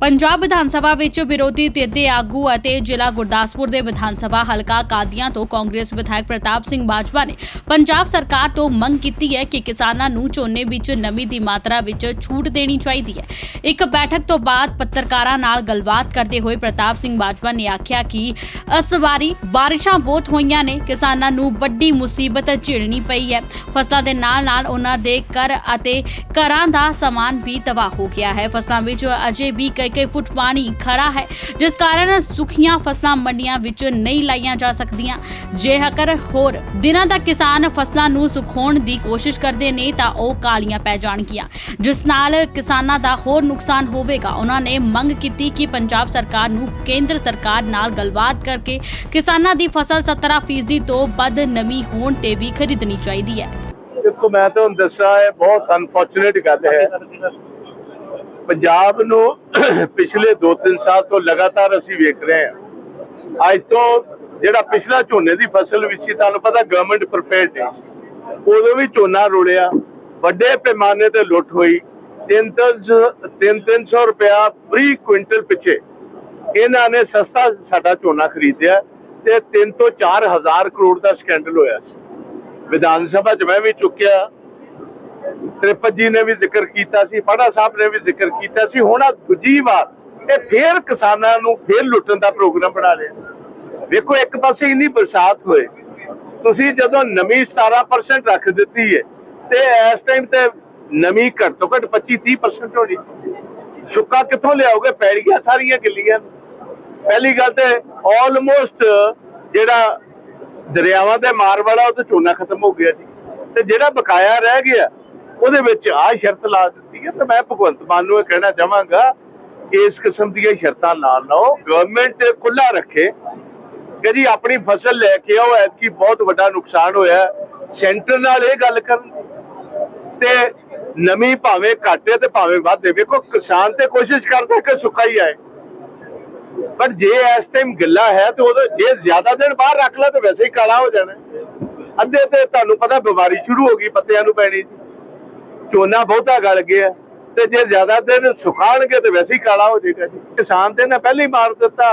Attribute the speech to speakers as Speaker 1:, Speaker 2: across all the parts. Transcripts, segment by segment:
Speaker 1: ਪੰਜਾਬ ਵਿਧਾਨ ਸਭਾ ਵਿੱਚ ਵਿਰੋਧੀ ਧਿਰ ਦੇ ਆਗੂ ਅਤੇ ਜ਼ਿਲ੍ਹਾ ਗੁਰਦਾਸਪੁਰ ਦੇ ਵਿਧਾਨ ਸਭਾ ਹਲਕਾ ਕਾਦੀਆਂ ਤੋਂ ਕਾਂਗਰਸ ਵਿਧਾਇਕ ਪ੍ਰਤਾਪ ਸਿੰਘ ਬਾਜਵਾ ਨੇ ਪੰਜਾਬ ਸਰਕਾਰ ਤੋਂ ਮੰਗ ਕੀਤੀ ਹੈ ਕਿ ਕਿਸਾਨਾਂ ਨੂੰ ਝੋਨੇ ਵਿੱਚ ਨਮੀ ਦੀ ਮਾਤਰਾ ਵਿੱਚ ਛੂਟ ਦੇਣੀ ਚਾਹੀਦੀ ਹੈ। ਇੱਕ ਬੈਠਕ ਤੋਂ ਬਾਅਦ ਪੱਤਰਕਾਰਾਂ ਨਾਲ ਗੱਲਬਾਤ ਕਰਦੇ ਹੋਏ ਪ੍ਰਤਾਪ ਸਿੰਘ ਬਾਜਵਾ ਨੇ ਆਖਿਆ ਕਿ ਇਸ ਵਾਰੀ ਬਾਰਿਸ਼ਾਂ ਬਹੁਤ ਹੋਈਆਂ ਨੇ, ਕਿਸਾਨਾਂ ਨੂੰ ਵੱਡੀ ਮੁਸੀਬਤ ਝੇਲਣੀ ਪਈ ਹੈ। ਫਸਲਾਂ ਦੇ ਨਾਲ ਨਾਲ ਉਹਨਾਂ ਦੇ ਘਰ ਅਤੇ ਘਰਾਂ ਦਾ ਸਮਾਨ ਵੀ ਤਬਾਹ ਹੋ ਗਿਆ ਹੈ। ਫਸਲਾਂ ਵਿੱਚ ਅਜੇ ਵੀ ਕਈ ਕਈ ਫੁੱਟ ਪਾਣੀ ਖੜਾ ਹੈ, ਜਿਸ ਕਾਰਨ ਸੁੱਕੀਆਂ ਫਸਲਾਂ ਮੰਡੀਆਂ ਵਿੱਚ ਨਹੀਂ ਲਾਈਆਂ ਜਾ ਸਕਦੀਆਂ। ਜੇਕਰ ਹੋਰ ਦਿਨਾਂ ਤੱਕ ਕਿਸਾਨ ਫਸਲਾਂ ਨੂੰ ਸੁਖਾਉਣ ਦੀ ਕੋਸ਼ਿਸ਼ ਕਰਦੇ ਨੇ, ਤਾਂ ਉਹ ਕਾਲੀਆਂ ਪੈ ਜਾਣਗੀਆਂ। ਜਿਸ ਨਾਲ ਕਿਸਾਨਾਂ ਦਾ ਹੋਰ ਨੁਕਸਾਨ ਹੋਵੇਗਾ। ਉਹਨਾਂ ਨੇ ਮੰਗ ਕੀਤੀ ਕਿ ਪੰਜਾਬ ਸਰਕਾਰ ਨੂੰ ਕੇਂਦਰ ਸਰਕਾਰ ਨਾਲ ਗੱਲਬਾਤ ਕਰਕੇ ਕਿਸਾਨਾਂ ਦੀ ਫਸਲ 17% ਤੋਂ ਵੱਧ ਨਮੀ ਹੋਣ ਤੇ ਵੀ ਖਰੀਦਣੀ ਚਾਹੀਦੀ ਹੈ।
Speaker 2: ਦੇਖੋ, ਮੈਂ ਤੁਹਾਨੂੰ ਦੱਸਾਂ ਇਹ ਬਹੁਤ ਅਨਫੋਰਚੂਨੇਟ ਗੱਲ ਹੈ। ਪੰਜਾਬ ਨੂੰ ਪਿਛਲੇ 2-3 ਸਾਲ ਤੋਂ ਲਗਾਤਾਰ ਅਸੀਂ ਵੇਖ ਰਹੇ ਹਾਂ। ਅੱਜ ਤੋਂ ਜਿਹੜਾ ਪਿਛਲਾ ਝੋਨੇ ਦੀ ਫਸਲ ਵੀ ਸੀ, ਤੁਹਾਨੂੰ ਪਤਾ ਗਵਰਨਮੈਂਟ ਪ੍ਰੀਪੇਅਰਡ ਹੈ। ਉਦੋਂ ਵੀ ਝੋਨਾ ਰੁੜਿਆ, ਵੱਡੇ ਪੈਮਾਨੇ ਤੇ ਲੁੱਟ ਹੋਈ। 3-300 ਰੁਪਇਆ ਫ੍ਰੀ ਕੁਇੰਟਲ ਪਿੱਛੇ। ਇਹਨਾਂ ਨੇ ਸਸਤਾ ਸਾਡਾ ਝੋਨਾ ਖਰੀਦਿਆ ਤੇ 3 ਤੋਂ 4 ਹਜ਼ਾਰ ਕਰੋੜ ਦਾ ਸਕੈਂਡਲ ਹੋਇਆ ਸੀ। ਵਿਧਾਨ ਸਭਾ 'ਚ ਮੈਂ ਵੀ ਚੁੱਕਿਆ। ਤ੍ਰਿਪਤ ਜੀ ਨੇ ਵੀ ਜ਼ਿਕਰ ਕੀਤਾ ਸੀ ਪਾੜਾ ਸਾਹਿਬ ਨੇ ਵੀ ਜ਼ਿਕਰ ਕੀਤਾ ਸੀ। ਹੁਣ ਆਹ ਦੂਜੀ ਵਾਰ ਇਹ ਫੇਰ ਕਿਸਾਨਾਂ ਨੂੰ ਫੇਰ ਲੁੱਟਣ ਦਾ ਪ੍ਰੋਗਰਾਮ ਬਣਾ ਲਿਆ। ਵੇਖੋ, ਇੱਕ ਪਾਸੇ ਇੰਨੀ ਬਰਸਾਤ ਹੋਏ, ਤੁਸੀਂ ਜਦੋਂ ਨਮੀ 17% ਰੱਖ ਦਿੱਤੀ ਹੈ ਤੇ ਇਸ ਟਾਈਮ ਤੇ ਨਮੀ ਘੱਟ ਤੋਂ ਘੱਟ 25 30% ਹੋਣੀ। ਸੁੱਕਾ ਕਿੱਥੋਂ ਲਿਆਓਗੇ? ਪੈੜੀਆਂ ਸਾਰੀਆਂ ਗਿੱਲੀਆਂ ਨੇ। ਪਹਿਲੀ ਗੱਲ ਤੇ ਆਲਮੋਸਟ ਜਿਹੜਾ ਦਰਿਆਵਾਂ ਦੇ ਮਾਰ ਵਾਲਾ, ਉਹ ਤੇ ਝੋਨਾ ਖਤਮ ਹੋ ਗਿਆ ਜੀ। ਤੇ ਜਿਹੜਾ ਬਕਾਇਆ ਰਹਿ ਗਿਆ ਉਹਦੇ ਵਿੱਚ ਆ ਸ਼ਰਤ ਲਾ ਦਿੱਤੀ ਹੈ ਤੇ ਮੈਂ ਭਗਵੰਤ ਮਾਨ ਨੂੰ ਇਹ ਕਹਿਣਾ ਚਾਹਾਂਗਾ ਇਸ ਕਿਸਮ ਦੀਆਂ ਸ਼ਰਤਾਂ ਨਾ ਲਾਓ ਗਵਰਨਮੈਂਟ ਖੁੱਲਾ ਰੱਖੇ, ਕਿ ਜੀ ਆਪਣੀ ਫਸਲ ਲੈ ਕੇ ਆਓ, ਐਤਕੀ ਬਹੁਤ ਵੱਡਾ ਨੁਕਸਾਨ ਹੋਇਆ ਸੈਂਟਰ ਨਾਲ ਇਹ ਗੱਲ ਕਰਨ ਤੇ ਨਮੀ ਭਾਵੇਂ ਘਾਟੇ ਤੇ ਭਾਵੇਂ ਵਾਧੇ ਵੇਖੋ, ਕਿਸਾਨ ਤੇ ਕੋਸ਼ਿਸ਼ ਕਰਦਾ ਕਿ ਸੁੱਕਾ ਹੀ ਆਏ। ਪਰ ਜੇ ਇਸ ਟਾਈਮ ਗਿੱਲਾ ਹੈ ਤੇ ਉਹਦੇ ਜੇ ਜ਼ਿਆਦਾ ਦਿਨ ਬਾਹਰ ਰੱਖ ਲਾ ਤੇ ਵੈਸੇ ਹੀ ਕਾਲਾ ਹੋ ਜਾਣਾ। ਅੱਧੇ ਤੇ ਤੁਹਾਨੂੰ ਪਤਾ ਬਿਮਾਰੀ ਸ਼ੁਰੂ ਹੋ ਗਈ, ਪੱਤਿਆਂ ਨੂੰ ਪੈਣੀ ਝੋਨਾ ਬਹੁਤਾ ਗਲ ਗਿਆ ਤੇ ਜੇ ਜ਼ਿਆਦਾ ਦਿਨ ਸੁਕਾਣਗੇ ਤੇ ਵੈਸੇ ਹੀ ਕਾਲਾ ਹੋ ਜਾਏਗਾ ਜੀ। ਕਿਸਾਨ ਤੇ ਨਾ ਪਹਿਲੇ ਮਾਰ ਦਿੱਤਾ।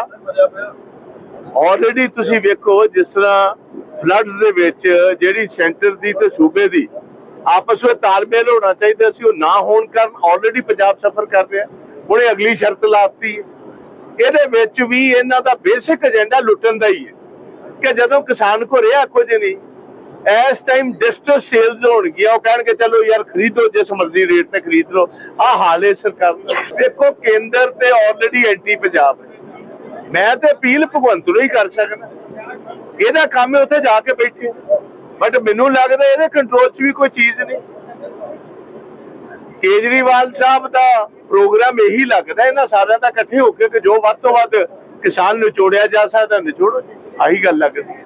Speaker 2: ਆਲਰੇਡੀ ਤੁਸੀਂ ਵੇਖੋ ਜਿਸ ਤਰ੍ਹਾਂ ਫਲੱਡਸ ਦੇ ਵਿੱਚ ਜਿਹੜੀ ਸੈਂਟਰ ਦੀ ਤੇ ਸੂਬੇ ਦੀ ਆਪਸ ਵਿੱਚ ਤਾਲਮੇਲ ਹੋਣਾ ਚਾਹੀਦਾ ਸੀ, ਉਹ ਨਾ ਹੋਣ ਕਾਰਨ ਆਲਰੇਡੀ ਪੰਜਾਬ ਸਫਰ ਕਰ ਰਿਹਾ। ਹੁਣੇ ਅਗਲੀ ਸ਼ਰਤ ਲਾਤੀ ਹੈ। ਇਹਦੇ ਵਿੱਚ ਵੀ ਇਹਨਾਂ ਦਾ ਬੇਸਿਕ ਏਜੰਡਾ ਲੁੱਟਣ ਦਾ ਹੀ ਹੈ ਕਿ ਜਦੋਂ ਕਿਸਾਨ ਕੋ ਰਿਹਾ ਕੁਝ ਨਹੀਂ ਇਸ ਟਾਈਮ ਡਿਸਟ੍ਰਿਕਟ ਸੇਲਸ ਹੋਣਗੀਆਂ, ਉਹ ਕਹਿਣਗੇ, ਚਲੋ ਯਾਰ, ਖਰੀਦੋ, ਜਿਸ ਮਰਜ਼ੀ ਰੇਟ ਤੇ ਖਰੀਦ ਲਓ। ਆ ਹਾਲ ਹੈ ਸਰਕਾਰ ਦੇਖੋ, ਕੇਂਦਰ ਤੇ ਆਲਰੇਡੀ ਐਂਟੀ ਪੰਜਾਬ ਹੈ। ਮੈਂ ਤੇ ਅਪੀਲ ਭਗਵੰਤ ਨੂੰ ਹੀ ਕਰ ਸਕਦਾ। ਇਹਦਾ ਕੰਮ ਹੈ ਉੱਥੇ ਜਾ ਕੇ ਬੈਠੇ। ਬਟ ਮੈਨੂੰ ਲੱਗਦਾ ਇਹਦੇ ਕੰਟਰੋਲ 'ਚ ਵੀ ਕੋਈ ਚੀਜ਼ ਨਹੀਂ। ਕੇਜਰੀਵਾਲ ਸਾਹਿਬ ਦਾ ਪ੍ਰੋਗਰਾਮ ਇਹੀ ਲੱਗਦਾ, ਇਹਨਾਂ ਸਾਰਿਆਂ ਦਾ ਇਕੱਠੇ ਹੋ ਕੇ ਕਿ ਜੋ ਵੱਧ ਤੋਂ ਵੱਧ ਕਿਸਾਨ ਨਿਚੋੜਿਆ ਜਾ ਸਕਦਾ, ਨਿਚੋੜੋ ਆਹੀ ਗੱਲ ਲੱਗਦੀ ਹੈ।